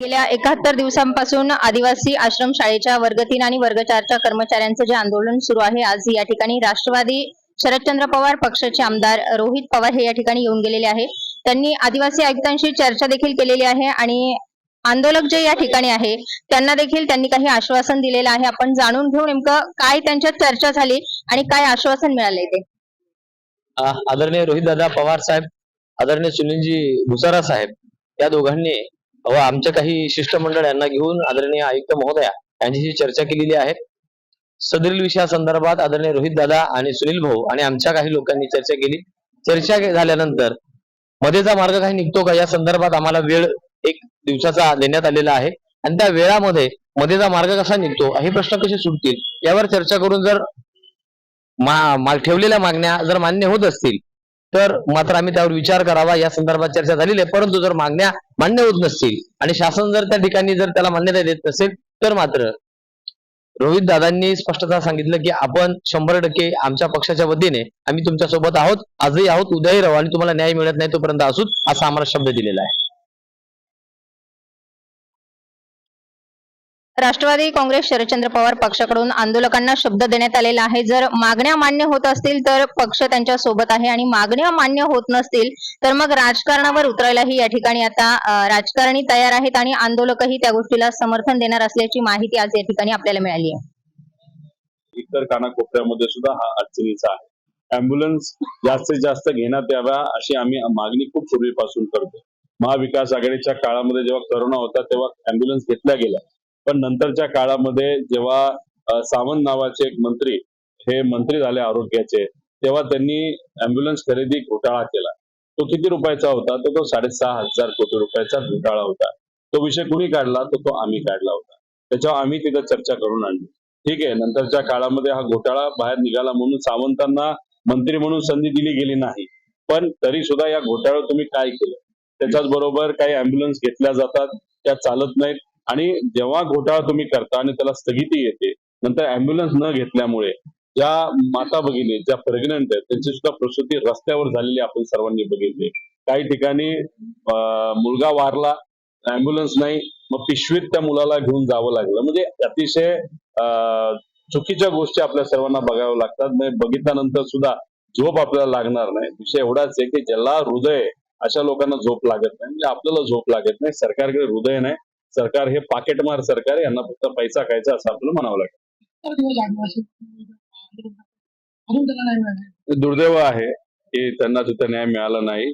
गेल्या एकाहत्तर दिवसांपासून आदिवासी आश्रम शाळेच्या वर्ग तीन आणि वर्ग चारच्या कर्मचाऱ्यांचं जे आंदोलन सुरू आहे आज या ठिकाणी राष्ट्रवादी शरदचंद्र पवार पक्षाचे आमदार रोहित पवार हे या ठिकाणी येऊन गेलेले आहे त्यांनी आदिवासी आयुक्तांशी चर्चा देखील केलेली आहे आणि आंदोलक जे या ठिकाणी आहे त्यांना देखील त्यांनी काही आश्वासन दिलेलं आहे. आपण जाणून घेऊ नेमकं काय त्यांच्यात चर्चा झाली आणि काय आश्वासन मिळाले ते. आदरणीय रोहित दादा पवार साहेब आदरणीय सुनीलजी भुसारा साहेब या दोघांनी व आमच्या काही शिष्टमंडळ यांना घेऊन आदरणीय आयुक्त महोदया यांच्याशी चर्चा केलेली आहे. सदरील विषयासंदर्भात आदरणीय रोहितदादा आणि सुनील भाऊ आणि आमच्या काही लोकांनी चर्चा केली. चर्चा झाल्यानंतर मध्येचा मार्ग काही निघतो का? या संदर्भात आम्हाला वेळ एक दिवसाचा देण्यात आलेला आहे. आणि त्या वेळामध्ये मध्येचा मार्ग कसा निघतो? हे प्रश्न कसे सुटतील? यावर चर्चा करून जर मा- मा- ठेवलेल्या मागण्या जर मान्य होत असतील तर मात्र आम्ही त्यावर विचार करावा या संदर्भात चर्चा झालेली आहे. परंतु जर मागण्या मान्य होत नसतील आणि शासन जर त्या ठिकाणी जर त्याला मान्यता देत नसेल तर मात्र रोहित दादांनी स्पष्टता सांगितलं की आपण शंभर टक्के आमच्या पक्षाच्या वतीने आम्ही तुमच्यासोबत आहोत. आजही आहोत उद्याही राहू आणि तुम्हाला न्याय मिळत नाही तोपर्यंत असूच असा आम्हाला शब्द दिलेला आहे. राष्ट्रवादी काँग्रेस शरदचंद्र पवार पक्षाकडून आंदोलकांना शब्द देण्यात आलेला आहे. जर मागण्या मान्य होत असतील तर पक्ष त्यांच्यासोबत आहे आणि मागण्या मान्य होत नसतील तर मग राजकारणावर उतरायलाही या ठिकाणी आता राजकारणी तयार आहेत आणि आंदोलकही त्या गोष्टीला समर्थन देणार असल्याची माहिती आज या ठिकाणी आपल्याला मिळाली आहे. इतर कानाकोपऱ्यामध्ये सुद्धा हा अडचणीचा आहे. अँब्युलन्स जास्तीत जास्त घेण्यात यावा अशी आम्ही मागणी खूप पूर्वीपासून करतो महाविकास आघाडीच्या काळामध्ये जेव्हा करोना होता तेव्हा अँब्युलन्स घेतल्या गेल्या. पण नंतरच्या काळामध्ये जेव्हा सावंत नावाचे एक मंत्री हे मंत्री झाले आरोग्याचे तेव्हा त्यांनी अँब्युलन्स खरेदी घोटाळा केला. तो किती रुपयाचा होता? तर तो साडेसहा हजार कोटी रुपयाचा घोटाळा होता. तो विषय कुणी काढला? तर तो आम्ही काढला होता. त्याच्यावर आम्ही तिथं चर्चा करून आणली. ठीक आहे नंतरच्या काळामध्ये हा घोटाळा बाहेर निघाला म्हणून सावंतांना मंत्री म्हणून संधी दिली गेली नाही. पण तरी सुद्धा या घोटाळ्यावर तुम्ही काय केलं? त्याच्याच बरोबर काही अँब्युलन्स घेतल्या जातात त्या चालत नाहीत. आणि जेव्हा घोटाळा तुम्ही करता आणि त्याला स्थगिती येते नंतर अँब्युलन्स न घेतल्यामुळे ज्या माता भगिनी ज्या प्रेग्नंट आहेत त्यांची सुद्धा प्रसूती रस्त्यावर झालेली आपण सर्वांनी बघितली. काही ठिकाणी मुलगा वारला अँब्युलन्स नाही मग पिशवीत त्या मुलाला घेऊन जावं लागलं. म्हणजे अतिशय चुकीच्या गोष्टी आपल्या सर्वांना बघाव्या लागतात. म्हणजे बघितल्यानंतर सुद्धा झोप आपल्याला लागणार नाही. विषय एवढाच आहे की ज्याला हृदय अशा लोकांना झोप लागत नाही. म्हणजे आपल्याला झोप लागत नाही. सरकारकडे हृदय नाही. सरकार हे पाकेटमार सरकार आहे यांना फक्त पैसा खायचा असं आपल्याला म्हणावं लागेल. दुर्दैव आहे की त्यांना तिथं न्याय मिळाला नाही.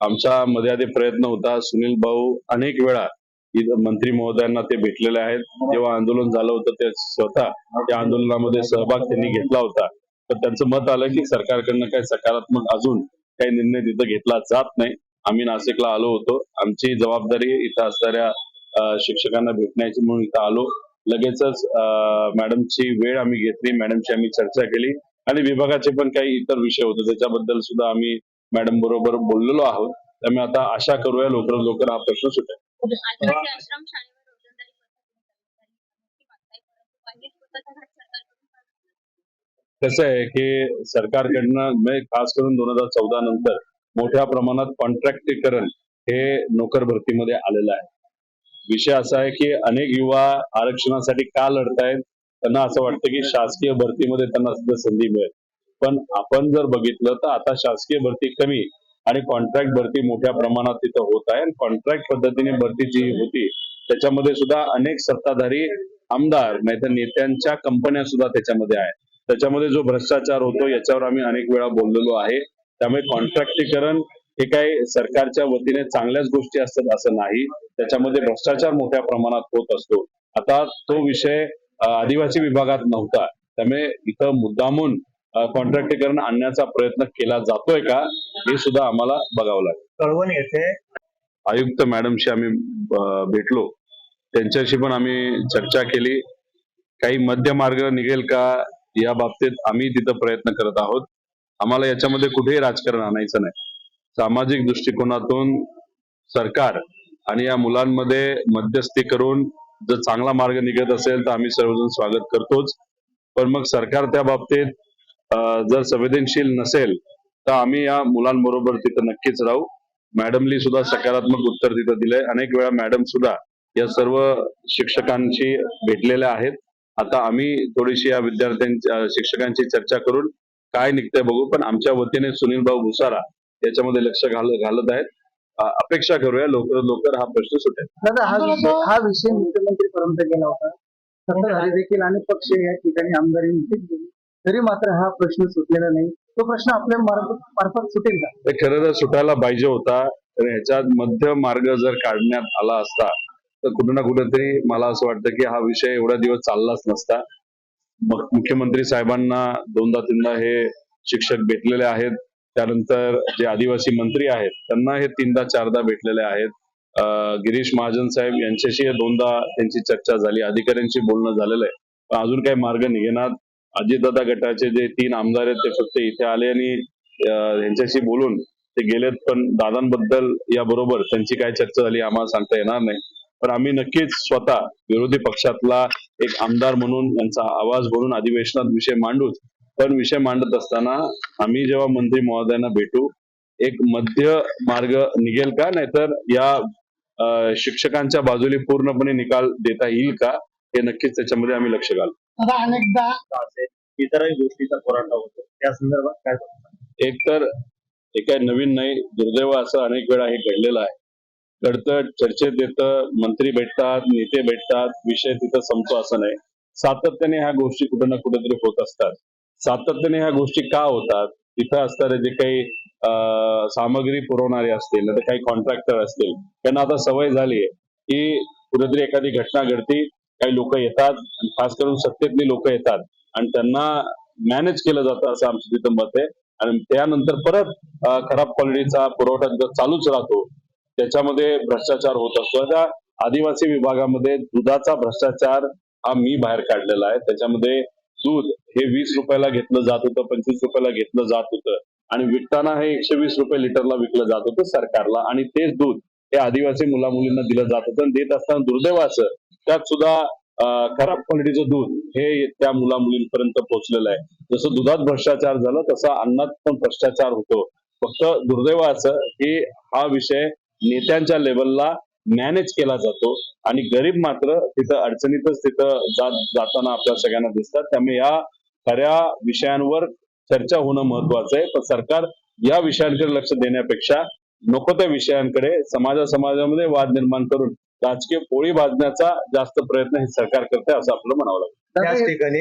आमचा मध्ये आधी प्रयत्न होता सुनील भाऊ अनेक वेळा मंत्री महोदयांना ते भेटलेले आहेत. जेव्हा आंदोलन झालं होतं ते स्वतः त्या आंदोलनामध्ये सहभाग त्यांनी घेतला होता. तर त्यांचं मत आलं की सरकारकडनं काही सकारात्मक अजून काही निर्णय तिथं घेतला जात नाही. आम्ही नाशिकला आलो होतो. आमची जबाबदारी इथं असणाऱ्या शिक्षकांना भेटण्याची म्हणून इथं आलो. लगेचच मॅडमची वेळ आम्ही घेतली. मॅडमची आम्ही चर्चा केली. आणि विभागाचे पण काही इतर विषय होते. त्याच्याबद्दल सुद्धा आम्ही मॅडम बरोबर बोललेलो आहोत. त्यामुळे आता आशा करूया लवकरात लवकर हा प्रश्न सुटेल. कसं आहे की सरकारकडनं म्हणजे खास करून दोन हजार चौदा नंतर मोठ्या प्रमाणात कॉन्ट्रॅक्टीकरण हे नोकर भरतीमध्ये आलेलं आहे. विषय असा आहे की अनेक युवा आरक्षणासाठी का लढतायत? त्यांना असं वाटतं की शासकीय भरतीमध्ये त्यांना सुद्धा संधी मिळेल. पण आपण जर बघितलं तर आता शासकीय भरती कमी आणि कॉन्ट्रॅक्ट भरती मोठ्या प्रमाणात तिथं होत आहे. आणि कॉन्ट्रॅक्ट पद्धतीने भरती जी होती त्याच्यामध्ये सुद्धा अनेक सत्ताधारी आमदार नाहीतर नेत्यांच्या कंपन्या सुद्धा त्याच्यामध्ये आहेत. त्याच्यामध्ये जो भ्रष्टाचार होतो याच्यावर आम्ही अनेक वेळा बोललेलो आहे. त्यामुळे कॉन्ट्रॅक्टीकरण हे काही सरकारच्या वतीने चांगल्याच गोष्टी असतात असं नाही. त्याच्यामध्ये भ्रष्टाचार मोठ्या प्रमाणात होत असतो. आता तो विषय आदिवासी विभागात नव्हता. त्यामुळे इथं मुद्दामून कॉन्ट्रॅक्टीकरण आणण्याचा प्रयत्न केला जातोय का हे सुद्धा आम्हाला बघावं लागेल. कळवण येथे आयुक्त मॅडमशी आम्ही भेटलो. त्यांच्याशी पण आम्ही चर्चा केली. काही मध्य मार्ग निघेल का या बाबतीत आम्ही तिथं प्रयत्न करत आहोत. आम्हाला याच्यामध्ये कुठेही राजकारण आणायचं नाही. सामाजिक दृष्टिकोनातून सरकार आणि या मुलांमध्ये मध्यस्थी करून जर चांगला मार्ग निघत असेल तर आम्ही सर्वजण स्वागत करतोच. पण मग सरकार त्या बाबतीत जर संवेदनशील नसेल तर आम्ही या मुलांबरोबर तिथं नक्कीच राहू. मॅडमली सुद्धा सकारात्मक उत्तर तिथं दिलंय. अनेक वेळा मॅडम सुद्धा या सर्व शिक्षकांशी भेटलेल्या आहेत. आता आम्ही थोडीशी या विद्यार्थ्यांच्या शिक्षकांची चर्चा करून काय निघतंय बघू. पण आमच्या वतीने सुनील भाऊ भुसारा याच्यामध्ये लक्ष घाल घालत आहेत. अपेक्षा करूया. लवकरात लवकर हा प्रश्न सुटेल. दादा हा विषय हा विषय मुख्यमंत्री पर्यंत गेला होता. सत्ताधारी देखील आणि पक्ष या ठिकाणी आमदारी निश्चित गेली. तरी मात्र हा प्रश्न सुटलेला नाही. तो प्रश्न आपल्या मार्फत मार्फत सुटेल का? ते खरं तर सुटायला पाहिजे होता. तर ह्याच्यात मध्य मार्ग जर काढण्यात आला असता तर कुठं ना कुठेतरी मला असं वाटतं की हा विषय एवढा दिवस चाललाच नसता. मग मुख्यमंत्री साहेबांना दोनदा तीनदा हे शिक्षक भेटलेले आहेत. त्यानंतर जे आदिवासी मंत्री आहेत त्यांना हे तीनदा चारदा भेटलेले आहेत. गिरीश महाजन साहेब यांच्याशी हे दोनदा त्यांची चर्चा झाली. अधिकाऱ्यांशी बोलणं झालेलं आहे. पण अजून काही मार्ग निघेनात अजितदादा गटाचे जे तीन आमदार आहेत ते फक्त इथे आले आणि यांच्याशी बोलून ते गेलेत. पण दादांबद्दल याबरोबर त्यांची काय चर्चा झाली आम्हाला सांगता येणार नाही. पण आम्ही नक्कीच स्वतः विरोधी पक्षातला एक आमदार म्हणून यांचा आवाज म्हणून अधिवेशनात विषय मांडूच पण विषय मांडत असताना आम्ही जेव्हा मंत्री महोदयांना भेटू एक मध्य मार्ग निघेल का? नाहीतर या शिक्षकांच्या बाजूने पूर्णपणे निकाल देता येईल का? हे नक्कीच त्याच्यामध्ये आम्ही लक्ष घालू. अनेकदा इतरही गोष्टीचा पुरवठा होतो. त्या संदर्भात काय सांगता? एकतर हे काय नवीन नाही दुर्दैव असं अनेक वेळा हे घडलेलं आहे. घडतं चर्चेत येतं मंत्री भेटतात नेते भेटतात विषय तिथं संपतो असं नाही. सातत्याने ह्या गोष्टी कुठे ना कुठेतरी होत असतात. सातत्याने ह्या गोष्टी का होतात? तिथं असणारे जे काही सामग्री पुरवणारे असतील तर काही कॉन्ट्रॅक्टर असतील त्यांना आता सवय झाली आहे की कुठेतरी एखादी घटना घडती काही लोक येतात खास करून सत्तेतली लोक येतात आणि त्यांना मॅनेज केलं जातं असं आमचं तिथं मत आहे. आणि त्यानंतर परत खराब क्वालिटीचा पुरवठा चालूच राहतो त्याच्यामध्ये भ्रष्टाचार होत असतो. त्या आदिवासी विभागामध्ये दुधाचा भ्रष्टाचार हा मी बाहेर काढलेला आहे. त्याच्यामध्ये दूध हे वीस रुपयाला घेतलं जात होतं पंचवीस रुपयाला घेतलं जात होतं आणि विकताना हे एकशे वीस रुपये लिटरला विकलं जात होतं सरकारला आणि तेच दूध हे आदिवासी मुला मुलींना दिलं जात होतं आणि देत असताना दुर्दैवाचं त्यात सुद्धा खराब क्वालिटीचं दूध हे त्या मुला मुलींपर्यंत पोहोचलेलं आहे. जसं दुधात भ्रष्टाचार झाला तसा अन्नात पण भ्रष्टाचार होतो. फक्त दुर्दैवाचं की हा विषय नेत्यांच्या लेवलला मॅनेज केला जातो आणि गरीब मात्र तिथं अडचणीतच तिथं जात जाताना आपल्या सगळ्यांना दिसतात. त्यामुळे या खऱ्या विषयांवर चर्चा होणं महत्वाचं आहे. पण सरकार या विषयांकडे लक्ष देण्यापेक्षा नको त्या विषयांकडे. समाजा समाजामध्ये वाद निर्माण करून राजकीय पोळी भाजण्याचा जास्त प्रयत्न हे सरकार करते असं आपलं म्हणावं लागतं त्याच ठिकाणी